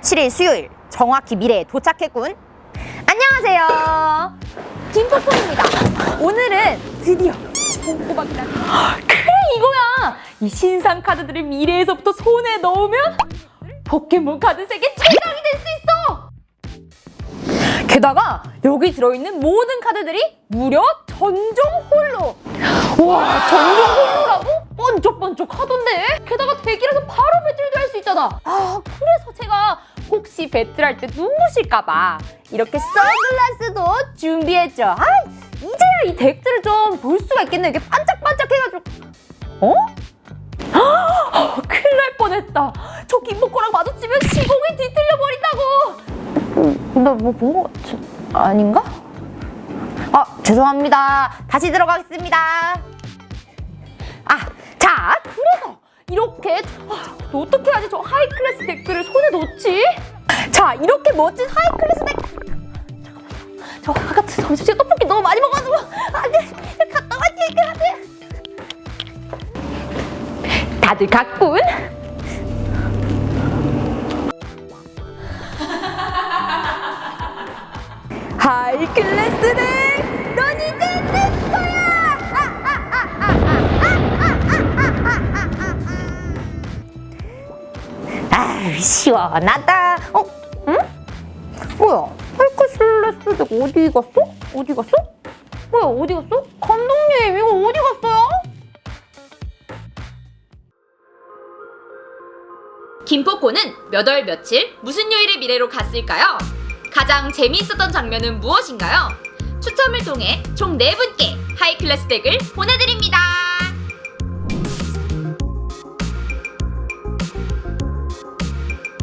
7일 수요일 정확히 미래에 도착했군. 안녕하세요. 김포폰입니다. 오늘은 드디어 꼬박이다. 그래 이거야. 이 신상 카드들을 미래에서부터 손에 넣으면 포켓몬 카드 세계 최강이 될 수 있어. 게다가 여기 들어있는 모든 카드들이 무려 전종 홀로. 와 전종 홀로라고? 번쩍번쩍 하던데. 아. 아 그래서 제가 혹시 배틀할 때 눈부실까봐 이렇게 선글라스도 준비했죠. 아 이제야 이 덱들을 좀 볼 수가 있겠네. 이게 반짝반짝 해가지고. 어? 아, 큰일 날 뻔했다. 저 김복고랑 마주치면 시공이 뒤틀려 버린다고. 나 뭐 본 거 같지? 아닌가? 아 죄송합니다. 다시 들어가겠습니다. 아, 자, 그래서 이렇게 아, 어떻게 하지? 저 하이 클래스 덱들을 손에 넣지? 자, 이렇게 멋진 하이 클래스 덱. 잠깐만요. 저 아까 점심시간 떡볶이 너무 많이 먹어가지고 안돼 갔다 와야 돼. 다들 갔군. 하이 클래스 덱, 넌 이제 아, 시원하다. 어? 응? 뭐야? 덱 어디 갔어? 어디 갔어? 뭐야? 어디 갔어? 감독님, 이거 어디 갔어요? 김포코는 몇 월 며칠 무슨 요일의 미래로 갔을까요? 가장 재미있었던 장면은 무엇인가요? 추첨을 통해 총 4분께 하이클래스 덱을 보내드립니다.